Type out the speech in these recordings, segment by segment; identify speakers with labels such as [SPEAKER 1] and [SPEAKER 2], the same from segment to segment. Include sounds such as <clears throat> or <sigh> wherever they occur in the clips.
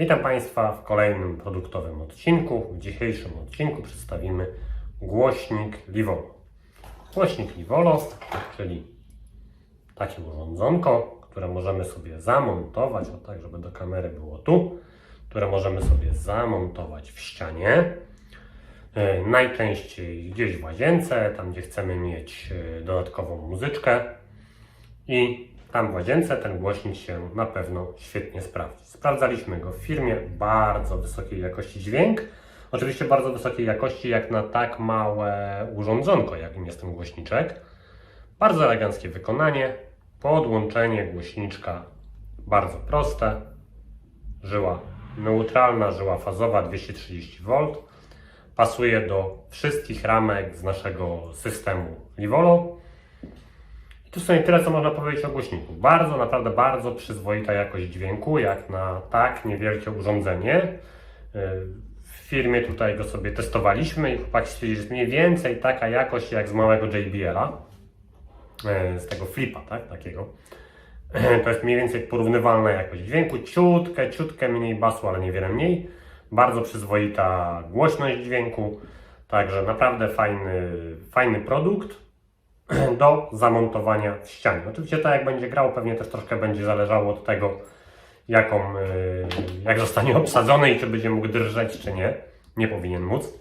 [SPEAKER 1] Witam Państwa w kolejnym produktowym odcinku. W dzisiejszym odcinku przedstawimy głośnik Livolo. Głośnik Livolo, czyli takie urządzonko, które możemy sobie zamontować, o tak, żeby do kamery było tu, które możemy sobie zamontować w ścianie. E, Najczęściej gdzieś w łazience, tam gdzie chcemy mieć e, dodatkową muzyczkę. I tam w łazience ten głośnik się na pewno świetnie sprawdzi. Sprawdzaliśmy go w firmie, bardzo wysokiej jakości dźwięk. Oczywiście bardzo wysokiej jakości jak na tak małe urządzonko, jakim jest ten głośniczek. Bardzo eleganckie wykonanie. Podłączenie głośniczka bardzo proste. Żyła neutralna, żyła fazowa 230V. Pasuje do wszystkich ramek z naszego systemu Livolo. To sumie tyle, co można powiedzieć o głośniku. Bardzo, naprawdę bardzo przyzwoita jakość dźwięku, jak na tak niewielkie urządzenie. Yy, W firmie tutaj go sobie testowaliśmy i chłopak stwierdził, że jest mniej więcej taka jakość jak z małego JBL-a, yy, z tego flipa, tak, takiego. To jest mniej więcej porównywalna jakość dźwięku, ciutkę, ciutkę mniej basu, ale niewiele mniej. Bardzo przyzwoita głośność dźwięku, także naprawdę fajny, fajny produkt <clears throat> do zamontowania w ścianie. Oczywiście tak jak będzie grał, pewnie też troszkę będzie zależało od tego, jaką, y, jak zostanie obsadzony i czy będzie mógł drżeć, czy nie. Nie powinien móc.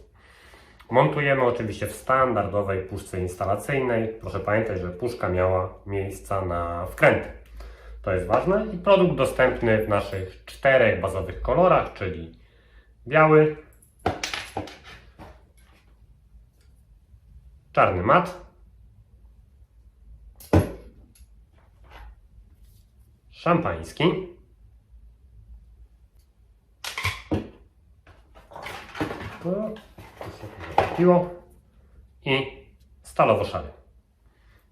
[SPEAKER 1] Montujemy oczywiście w standardowej puszce instalacyjnej. Proszę pamiętać, że puszka miała miejsca na wkręty. To jest ważne i produkt dostępny w naszych czterech bazowych kolorach, czyli biały, czarny mat, szampański, i stalowo-szary.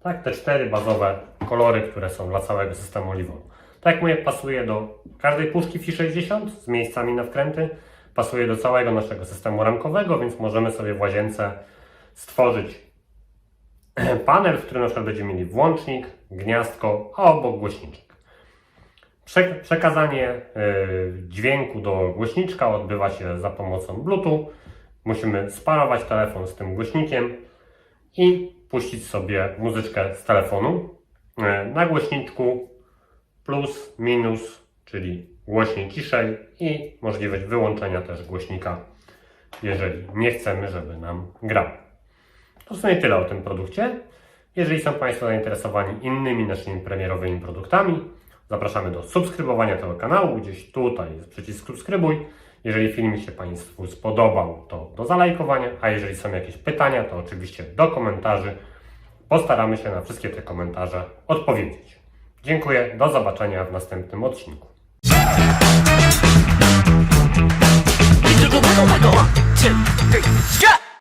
[SPEAKER 1] Tak, te cztery bazowe kolory, które są dla całego systemu Livon. Tak jak mówię, pasuje do każdej puszki Fi 60 z miejscami na wkręty. Pasuje do całego naszego systemu ramkowego, więc możemy sobie w łazience stworzyć <clears throat> panel, w którym na przykład będziemy mieli włącznik, gniazdko, a obok głośniczek. Prze przekazanie y, dźwięku do głośniczka odbywa się za pomocą Bluetooth. Musimy sparować telefon z tym głośnikiem i puścić sobie muzyczkę z telefonu. Y, na głośniczku plus, minus, czyli głośniej, ciszej i możliwość wyłączenia też głośnika, jeżeli nie chcemy, żeby nam grał. To w sumie tyle o tym produkcie. Jeżeli są Państwo zainteresowani innymi naszymi premierowymi produktami, zapraszamy do subskrybowania tego kanału. Gdzieś tutaj jest przycisk subskrybuj. Jeżeli film się Państwu spodobał, to do zalajkowania, a jeżeli są jakieś pytania, to oczywiście do komentarzy. Postaramy się na wszystkie te komentarze odpowiedzieć. Dziękuję, do zobaczenia w następnym odcinku.